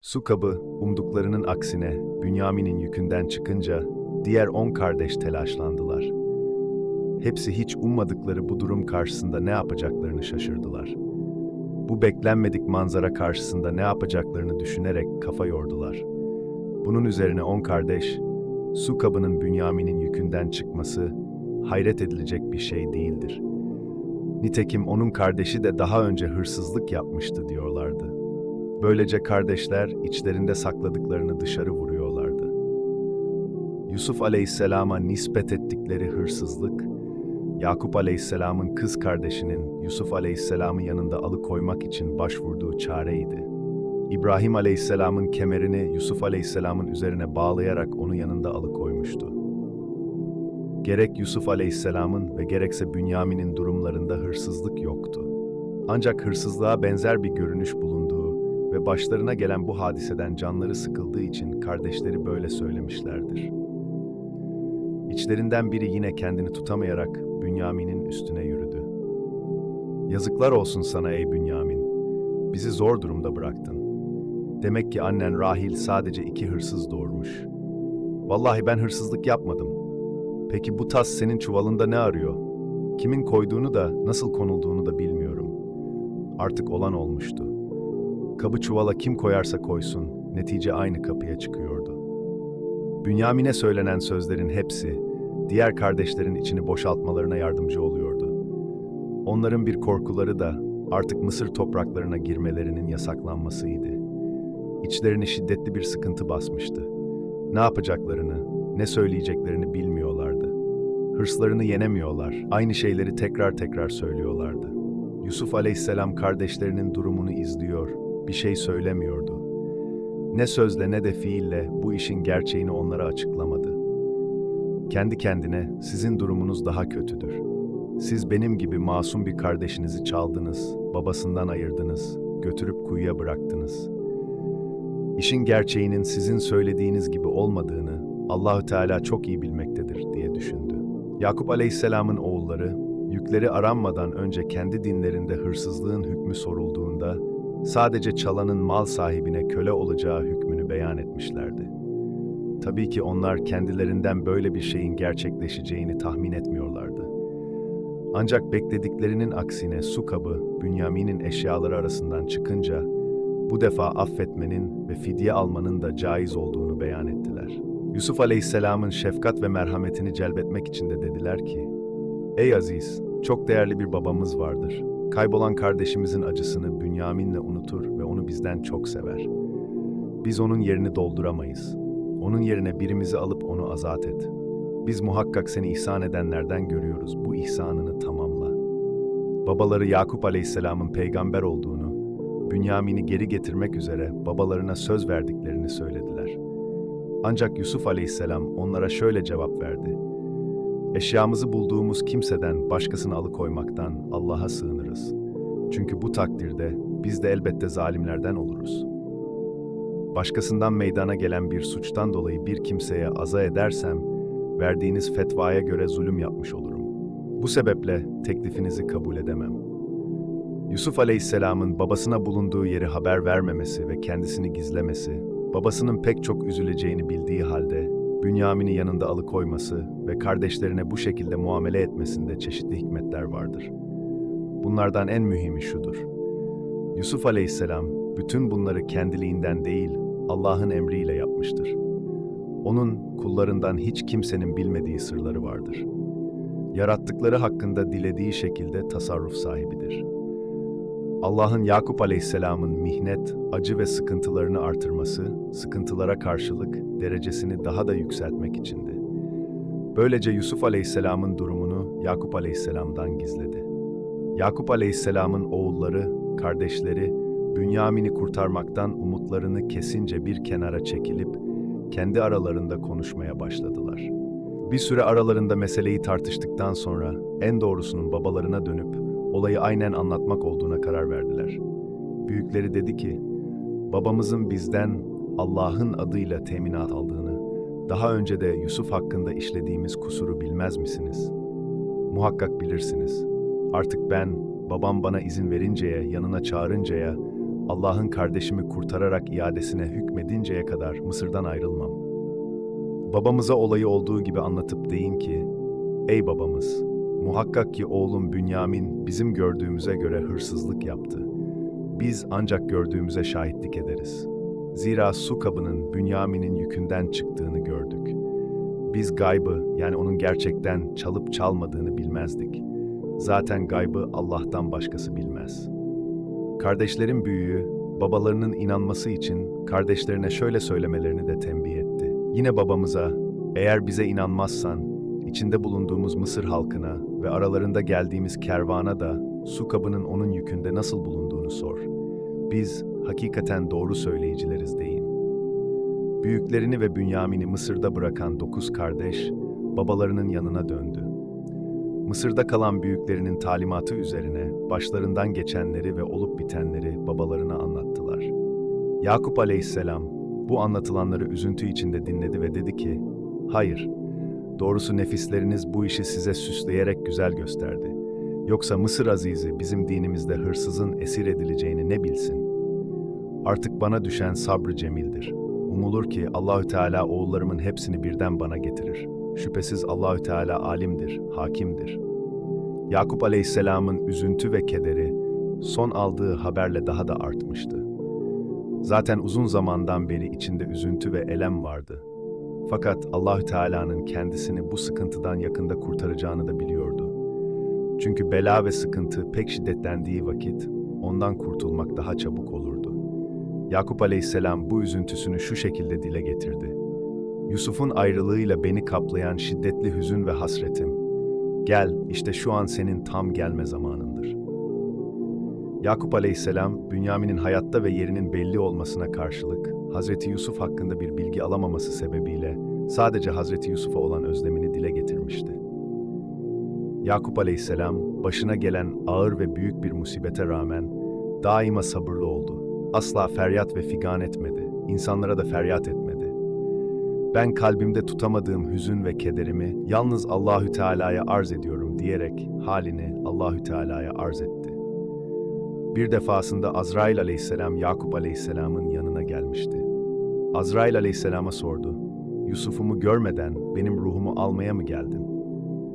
Su kabı, umduklarının aksine Bünyamin'in yükünden çıkınca diğer on kardeş telaşlandılar. Hepsi hiç ummadıkları bu durum karşısında ne yapacaklarını şaşırdılar. Bu beklenmedik manzara karşısında ne yapacaklarını düşünerek kafa yordular. Bunun üzerine on kardeş, su kabının Bünyamin'in yükünden çıkması hayret edilecek bir şey değildir. Nitekim onun kardeşi de daha önce hırsızlık yapmıştı diyorlardı. Böylece kardeşler içlerinde sakladıklarını dışarı vuruyorlardı. Yusuf aleyhisselama nispet ettikleri hırsızlık, Yakup aleyhisselamın kız kardeşinin Yusuf aleyhisselamı yanında alıkoymak için başvurduğu çareydi. İbrahim aleyhisselamın kemerini Yusuf aleyhisselamın üzerine bağlayarak onu yanında alıkoymuştu. Gerek Yusuf aleyhisselamın ve gerekse Bünyamin'in durumlarında hırsızlık yoktu. Ancak hırsızlığa benzer bir görünüş başlarına gelen bu hadiseden canları sıkıldığı için kardeşleri böyle söylemişlerdir. İçlerinden biri yine kendini tutamayarak Bünyamin'in üstüne yürüdü. Yazıklar olsun sana ey Bünyamin. Bizi zor durumda bıraktın. Demek ki annen Rahil sadece iki hırsız doğurmuş. Vallahi ben hırsızlık yapmadım. Peki bu tas senin çuvalında ne arıyor? Kimin koyduğunu da nasıl konulduğunu da bilmiyorum. Artık olan olmuştu. Kabı çuvala kim koyarsa koysun, netice aynı kapıya çıkıyordu. Bünyamin'e söylenen sözlerin hepsi, diğer kardeşlerin içini boşaltmalarına yardımcı oluyordu. Onların bir korkuları da artık Mısır topraklarına girmelerinin yasaklanmasıydı. İçlerini şiddetli bir sıkıntı basmıştı. Ne yapacaklarını, ne söyleyeceklerini bilmiyorlardı. Hırslarını yenemiyorlar, aynı şeyleri tekrar tekrar söylüyorlardı. Yusuf aleyhisselam kardeşlerinin durumunu izliyor, bir şey söylemiyordu. Ne sözle ne de fiille bu işin gerçeğini onlara açıklamadı. Kendi kendine sizin durumunuz daha kötüdür. Siz benim gibi masum bir kardeşinizi çaldınız, babasından ayırdınız, götürüp kuyuya bıraktınız. İşin gerçeğinin sizin söylediğiniz gibi olmadığını Allahü Teala çok iyi bilmektedir diye düşündü. Yakup Aleyhisselam'ın oğulları yükleri aranmadan önce kendi dinlerinde hırsızlığın hükmü sorulduğunda sadece çalanın mal sahibine köle olacağı hükmünü beyan etmişlerdi. Tabii ki onlar kendilerinden böyle bir şeyin gerçekleşeceğini tahmin etmiyorlardı. Ancak beklediklerinin aksine su kabı Bünyamin'in eşyaları arasından çıkınca bu defa affetmenin ve fidye almanın da caiz olduğunu beyan ettiler. Yusuf Aleyhisselam'ın şefkat ve merhametini celbetmek için de dediler ki, Ey Aziz, çok değerli bir babamız vardır. Kaybolan kardeşimizin acısını Bünyamin'le unutur ve onu bizden çok sever. Biz onun yerini dolduramayız. Onun yerine birimizi alıp onu azat et. Biz muhakkak seni ihsan edenlerden görüyoruz. Bu ihsanını tamamla. Babaları Yakup Aleyhisselam'ın peygamber olduğunu, Bünyamin'i geri getirmek üzere babalarına söz verdiklerini söylediler. Ancak Yusuf Aleyhisselam onlara şöyle cevap verdi. Eşyamızı bulduğumuz kimseden başkasını alıkoymaktan Allah'a sığınırız. Çünkü bu takdirde biz de elbette zalimlerden oluruz. Başkasından meydana gelen bir suçtan dolayı bir kimseye aza edersem, verdiğiniz fetvaya göre zulüm yapmış olurum. Bu sebeple teklifinizi kabul edemem. Yusuf Aleyhisselam'ın babasına bulunduğu yeri haber vermemesi ve kendisini gizlemesi, babasının pek çok üzüleceğini bildiği halde Bünyamin'i yanında alıkoyması ve kardeşlerine bu şekilde muamele etmesinde çeşitli hikmetler vardır. Bunlardan en mühimi şudur. Yusuf Aleyhisselam bütün bunları kendiliğinden değil, Allah'ın emriyle yapmıştır. Onun kullarından hiç kimsenin bilmediği sırları vardır. Yarattıkları hakkında dilediği şekilde tasarruf sahibidir. Allah'ın Yakup Aleyhisselam'ın mihnet, acı ve sıkıntılarını artırması, sıkıntılara karşılık derecesini daha da yükseltmek içindi. Böylece Yusuf Aleyhisselam'ın durumunu Yakup Aleyhisselam'dan gizledi. Yakup Aleyhisselam'ın oğulları, kardeşleri, Bünyamin'i kurtarmaktan umutlarını kesince bir kenara çekilip, kendi aralarında konuşmaya başladılar. Bir süre aralarında meseleyi tartıştıktan sonra en doğrusunun babalarına dönüp olayı aynen anlatmak olduğuna karar verdiler. Büyükleri dedi ki, babamızın bizden Allah'ın adıyla teminat aldığını, daha önce de Yusuf hakkında işlediğimiz kusuru bilmez misiniz? Muhakkak bilirsiniz. Artık ben, babam bana izin verinceye, yanına çağırıncaya, Allah'ın kardeşimi kurtararak iadesine hükmedinceye kadar Mısır'dan ayrılmam. Babamıza olayı olduğu gibi anlatıp deyin ki, Ey babamız, muhakkak ki oğlum Bünyamin bizim gördüğümüze göre hırsızlık yaptı. Biz ancak gördüğümüze şahitlik ederiz. Zira su kabının Bünyamin'in yükünden çıktığını gördük. Biz gaybı yani onun gerçekten çalıp çalmadığını bilmezdik. Zaten gaybı Allah'tan başkası bilmez. Kardeşlerin büyüğü, babalarının inanması için kardeşlerine şöyle söylemelerini de tembih etti. Yine babamıza, eğer bize inanmazsan, içinde bulunduğumuz Mısır halkına ve aralarında geldiğimiz kervana da su kabının onun yükünde nasıl bulunduğunu sor. Biz hakikaten doğru söyleyicileriz deyin. Büyüklerini ve Bünyamin'i Mısır'da bırakan dokuz kardeş, babalarının yanına döndü. Mısır'da kalan büyüklerinin talimatı üzerine başlarından geçenleri ve olup bitenleri babalarına anlattılar. Yakup aleyhisselam bu anlatılanları üzüntü içinde dinledi ve dedi ki, Hayır, doğrusu nefisleriniz bu işi size süsleyerek güzel gösterdi. Yoksa Mısır azizi bizim dinimizde hırsızın esir edileceğini ne bilsin? Artık bana düşen sabrı cemildir. Umulur ki Allahü Teala oğullarımın hepsini birden bana getirir. Şüphesiz Allahü Teala alimdir, hakimdir. Yakup Aleyhisselam'ın üzüntü ve kederi son aldığı haberle daha da artmıştı. Zaten uzun zamandan beri içinde üzüntü ve elem vardı. Fakat Allahü Teala'nın kendisini bu sıkıntıdan yakında kurtaracağını da biliyordu. Çünkü bela ve sıkıntı pek şiddetlendiği vakit ondan kurtulmak daha çabuk olurdu. Yakup Aleyhisselam bu üzüntüsünü şu şekilde dile getirdi. Yusuf'un ayrılığıyla beni kaplayan şiddetli hüzün ve hasretim. Gel, işte şu an senin tam gelme zamanındır. Yakup Aleyhisselam, Bünyamin'in hayatta ve yerinin belli olmasına karşılık, Hazreti Yusuf hakkında bir bilgi alamaması sebebiyle sadece Hazreti Yusuf'a olan özlemini dile getirmişti. Yakup Aleyhisselam, başına gelen ağır ve büyük bir musibete rağmen daima sabırlı oldu. Asla feryat ve figan etmedi, insanlara da feryat etmedi. Ben kalbimde tutamadığım hüzün ve kederimi yalnız Allahü Teala'ya arz ediyorum diyerek halini Allahü Teala'ya arz etti. Bir defasında Azrail aleyhisselam Yakup aleyhisselamın yanına gelmişti. Azrail aleyhisselama sordu. Yusuf'umu görmeden benim ruhumu almaya mı geldin?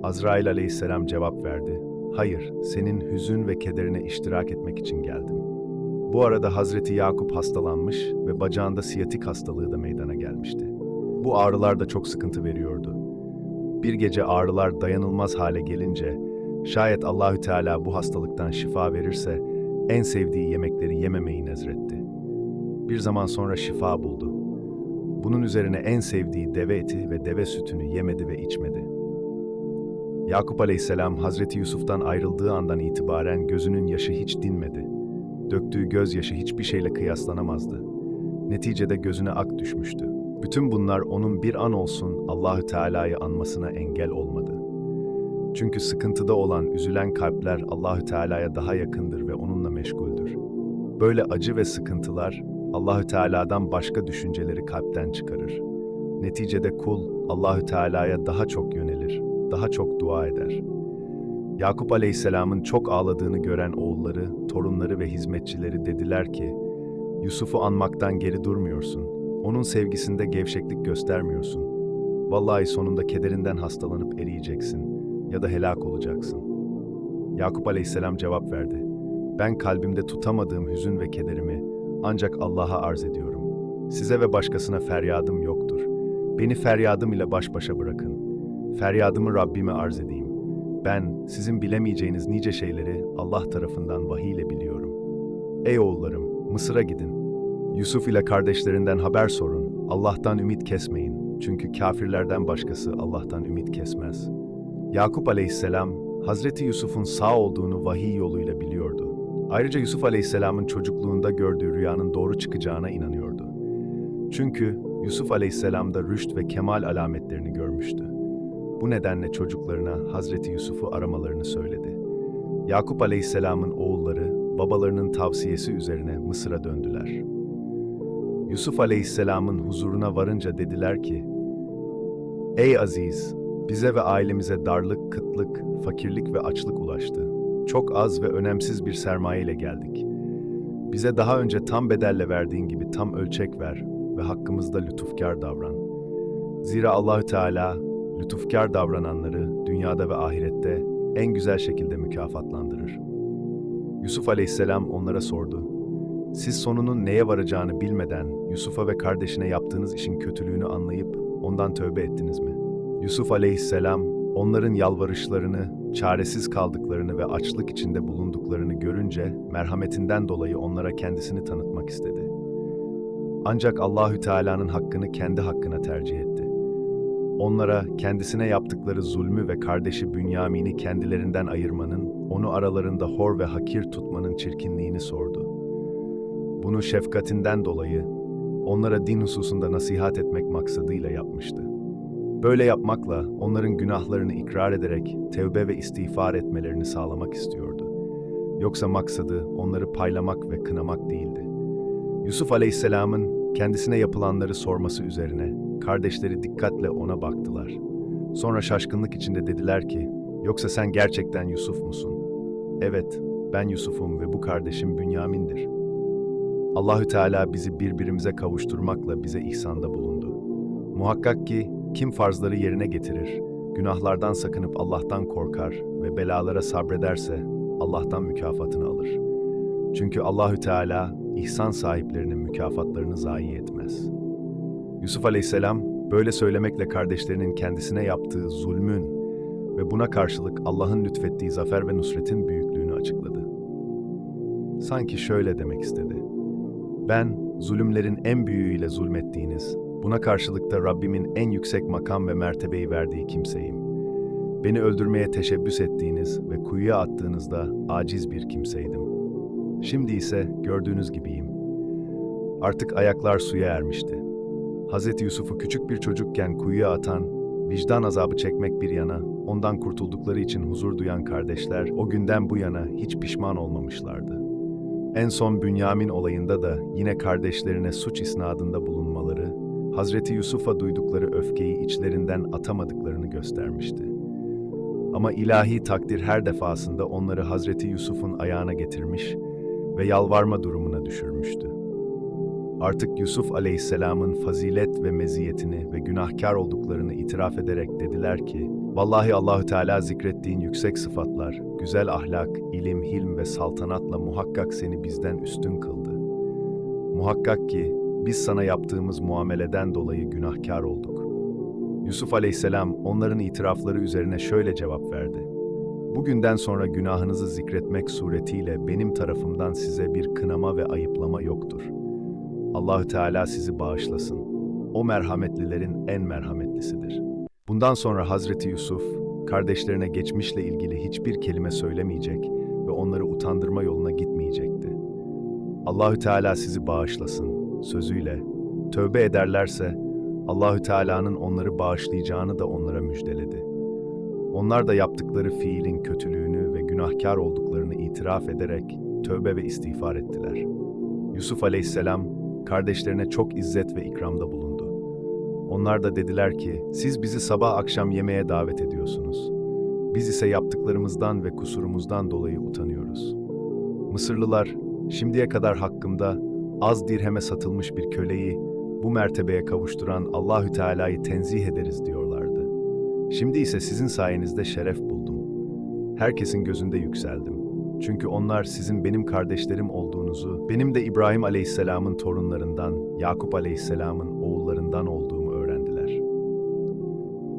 Azrail aleyhisselam cevap verdi. Hayır, senin hüzün ve kederine iştirak etmek için geldim. Bu arada Hazreti Yakup hastalanmış ve bacağında siyatik hastalığı da meydana gelmişti. Bu ağrılar da çok sıkıntı veriyordu. Bir gece ağrılar dayanılmaz hale gelince, şayet Allahü Teala bu hastalıktan şifa verirse, en sevdiği yemekleri yememeyi nezretti. Bir zaman sonra şifa buldu. Bunun üzerine en sevdiği deve eti ve deve sütünü yemedi ve içmedi. Yakup Aleyhisselam Hazreti Yusuf'tan ayrıldığı andan itibaren gözünün yaşı hiç dinmedi. Döktüğü gözyaşı hiçbir şeyle kıyaslanamazdı. Neticede gözüne ak düşmüştü. Bütün bunlar onun bir an olsun Allahü Teala'yı anmasına engel olmadı. Çünkü sıkıntıda olan, üzülen kalpler Allahü Teala'ya daha yakındır ve onunla meşguldür. Böyle acı ve sıkıntılar Allahü Teala'dan başka düşünceleri kalpten çıkarır. Neticede kul Allahü Teala'ya daha çok yönelir, daha çok dua eder. Yakup Aleyhisselam'ın çok ağladığını gören oğulları, torunları ve hizmetçileri dediler ki, Yusuf'u anmaktan geri durmuyorsun. Onun sevgisinde gevşeklik göstermiyorsun. Vallahi sonunda kederinden hastalanıp eriyeceksin ya da helak olacaksın. Yakup Aleyhisselam cevap verdi. Ben kalbimde tutamadığım hüzün ve kederimi ancak Allah'a arz ediyorum. Size ve başkasına feryadım yoktur. Beni feryadım ile baş başa bırakın. Feryadımı Rabbime arz edeyim. Ben sizin bilemeyeceğiniz nice şeyleri Allah tarafından vahiy ile biliyorum. Ey oğullarım, Mısır'a gidin. Yusuf ile kardeşlerinden haber sorun. Allah'tan ümit kesmeyin. Çünkü kafirlerden başkası Allah'tan ümit kesmez. Yakup aleyhisselam, Hazreti Yusuf'un sağ olduğunu vahiy yoluyla biliyordu. Ayrıca Yusuf aleyhisselamın çocukluğunda gördüğü rüyanın doğru çıkacağına inanıyordu. Çünkü Yusuf aleyhisselam da rüşt ve kemal alametlerini görmüştü. Bu nedenle çocuklarına Hazreti Yusuf'u aramalarını söyledi. Yakup aleyhisselamın oğulları babalarının tavsiyesi üzerine Mısır'a döndüler. Yusuf aleyhisselamın huzuruna varınca dediler ki, Ey Aziz! Bize ve ailemize darlık, kıtlık, fakirlik ve açlık ulaştı. Çok az ve önemsiz bir sermaye ile geldik. Bize daha önce tam bedelle verdiğin gibi tam ölçek ver ve hakkımızda lütufkar davran. Zira Allahü Teala lütufkar davrananları dünyada ve ahirette en güzel şekilde mükafatlandırır. Yusuf Aleyhisselam onlara sordu. Siz sonunun neye varacağını bilmeden Yusuf'a ve kardeşine yaptığınız işin kötülüğünü anlayıp ondan tövbe ettiniz mi? Yusuf Aleyhisselam onların yalvarışlarını, çaresiz kaldıklarını ve açlık içinde bulunduklarını görünce merhametinden dolayı onlara kendisini tanıtmak istedi. Ancak Allahü Teala'nın hakkını kendi hakkına tercih etti. Onlara kendisine yaptıkları zulmü ve kardeşi Bünyamin'i kendilerinden ayırmanın, onu aralarında hor ve hakir tutmanın çirkinliğini sordu. Bunu şefkatinden dolayı onlara din hususunda nasihat etmek maksadıyla yapmıştı. Böyle yapmakla onların günahlarını ikrar ederek tevbe ve istiğfar etmelerini sağlamak istiyordu. Yoksa maksadı onları paylamak ve kınamak değildi. Yusuf Aleyhisselam'ın kendisine yapılanları sorması üzerine kardeşleri dikkatle ona baktılar. Sonra şaşkınlık içinde dediler ki, yoksa sen gerçekten Yusuf musun? Evet, ben Yusuf'um ve bu kardeşim Bünyamin'dir. Allahü Teala bizi birbirimize kavuşturmakla bize ihsanda bulundu. Muhakkak ki kim farzları yerine getirir, günahlardan sakınıp Allah'tan korkar ve belalara sabrederse Allah'tan mükafatını alır. Çünkü Allahü Teala ihsan sahiplerinin mükafatlarını zayi etmez. Yusuf Aleyhisselam böyle söylemekle kardeşlerinin kendisine yaptığı zulmün ve buna karşılık Allah'ın lütfettiği zafer ve nusretin büyüklüğünü açıkladı. Sanki şöyle demek istedi. Ben zulümlerin en büyüğüyle zulmettiğiniz, buna karşılık da Rabbimin en yüksek makam ve mertebeyi verdiği kimseyim. Beni öldürmeye teşebbüs ettiğiniz ve kuyuya attığınızda aciz bir kimseydim. Şimdi ise gördüğünüz gibiyim. Artık ayaklar suya ermişti. Hz. Yusuf'u küçük bir çocukken kuyuya atan, vicdan azabı çekmek bir yana, ondan kurtuldukları için huzur duyan kardeşler o günden bu yana hiç pişman olmamışlardı. En son Bünyamin olayında da yine kardeşlerine suç isnadında bulunmaları, Hazreti Yusuf'a duydukları öfkeyi içlerinden atamadıklarını göstermişti. Ama ilahi takdir her defasında onları Hazreti Yusuf'un ayağına getirmiş ve yalvarma durumuna düşürmüştü. Artık Yusuf aleyhisselamın fazilet ve meziyetini ve günahkar olduklarını itiraf ederek dediler ki, Vallahi Allahü Teala zikrettiğin yüksek sıfatlar, güzel ahlak, ilim, hilm ve saltanatla muhakkak seni bizden üstün kıldı. Muhakkak ki biz sana yaptığımız muameleden dolayı günahkar olduk. Yusuf aleyhisselam onların itirafları üzerine şöyle cevap verdi. Bugünden sonra günahınızı zikretmek suretiyle benim tarafımdan size bir kınama ve ayıplama yoktur. Allahü Teala sizi bağışlasın. O merhametlilerin en merhametlisidir. Bundan sonra Hazreti Yusuf, kardeşlerine geçmişle ilgili hiçbir kelime söylemeyecek ve onları utandırma yoluna gitmeyecekti. Allahü Teala sizi bağışlasın sözüyle tövbe ederlerse Allahü Teala'nın onları bağışlayacağını da onlara müjdeledi. Onlar da yaptıkları fiilin kötülüğünü ve günahkar olduklarını itiraf ederek tövbe ve istiğfar ettiler. Yusuf Aleyhisselam kardeşlerine çok izzet ve ikramda bulundu. Onlar da dediler ki, siz bizi sabah akşam yemeğe davet ediyorsunuz. Biz ise yaptıklarımızdan ve kusurumuzdan dolayı utanıyoruz. Mısırlılar, şimdiye kadar hakkımda az dirheme satılmış bir köleyi bu mertebeye kavuşturan Allahü Teala'yı tenzih ederiz diyorlardı. Şimdi ise sizin sayenizde şeref buldum. Herkesin gözünde yükseldim. Çünkü onlar sizin benim kardeşlerim olduğunuzu, benim de İbrahim Aleyhisselam'ın torunlarından, Yakup Aleyhisselam'ın oğullarından öğrendiler.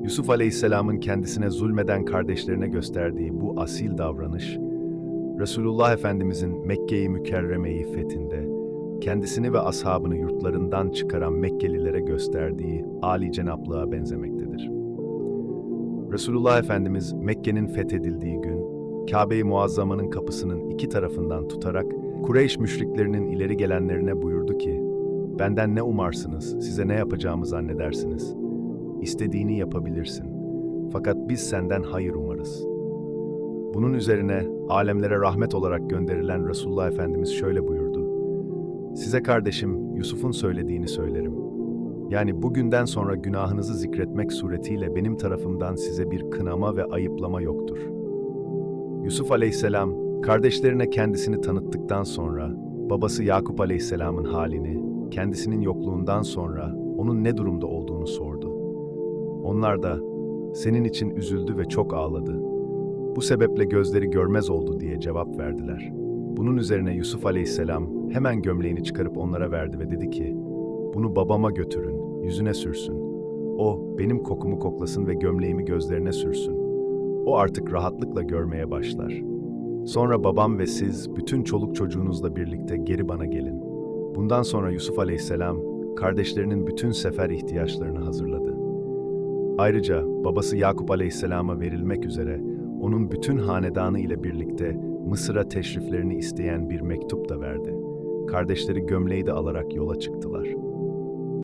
Yusuf Aleyhisselam'ın kendisine zulmeden kardeşlerine gösterdiği bu asil davranış, Resulullah Efendimizin Mekke-i Mükerreme'yi fethinde, kendisini ve ashabını yurtlarından çıkaran Mekkelilere gösterdiği âli cenaplığa benzemektedir. Resulullah Efendimiz Mekke'nin fethedildiği gün, Kabe-i Muazzama'nın kapısının iki tarafından tutarak Kureyş müşriklerinin ileri gelenlerine buyurdu ki, Benden ne umarsınız, size ne yapacağımı zannedersiniz? İstediğini yapabilirsin. Fakat biz senden hayır umarız. Bunun üzerine alemlere rahmet olarak gönderilen Resulullah Efendimiz şöyle buyurdu. Size kardeşim Yusuf'un söylediğini söylerim. Yani bugünden sonra günahınızı zikretmek suretiyle benim tarafımdan size bir kınama ve ayıplama yoktur. Yusuf aleyhisselam kardeşlerine kendisini tanıttıktan sonra babası Yakup Aleyhisselam'ın halini, kendisinin yokluğundan sonra onun ne durumda olduğunu sordu. Onlar da senin için üzüldü ve çok ağladı. Bu sebeple gözleri görmez oldu diye cevap verdiler. Bunun üzerine Yusuf Aleyhisselam hemen gömleğini çıkarıp onlara verdi ve dedi ki, bunu babama götürün, yüzüne sürsün. O benim kokumu koklasın ve gömleğimi gözlerine sürsün. O artık rahatlıkla görmeye başlar. Sonra babam ve siz bütün çoluk çocuğunuzla birlikte geri bana gelin. Bundan sonra Yusuf Aleyhisselam kardeşlerinin bütün sefer ihtiyaçlarını hazırladı. Ayrıca babası Yakup Aleyhisselam'a verilmek üzere onun bütün hanedanı ile birlikte Mısır'a teşriflerini isteyen bir mektup da verdi. Kardeşleri gömleği de alarak yola çıktılar.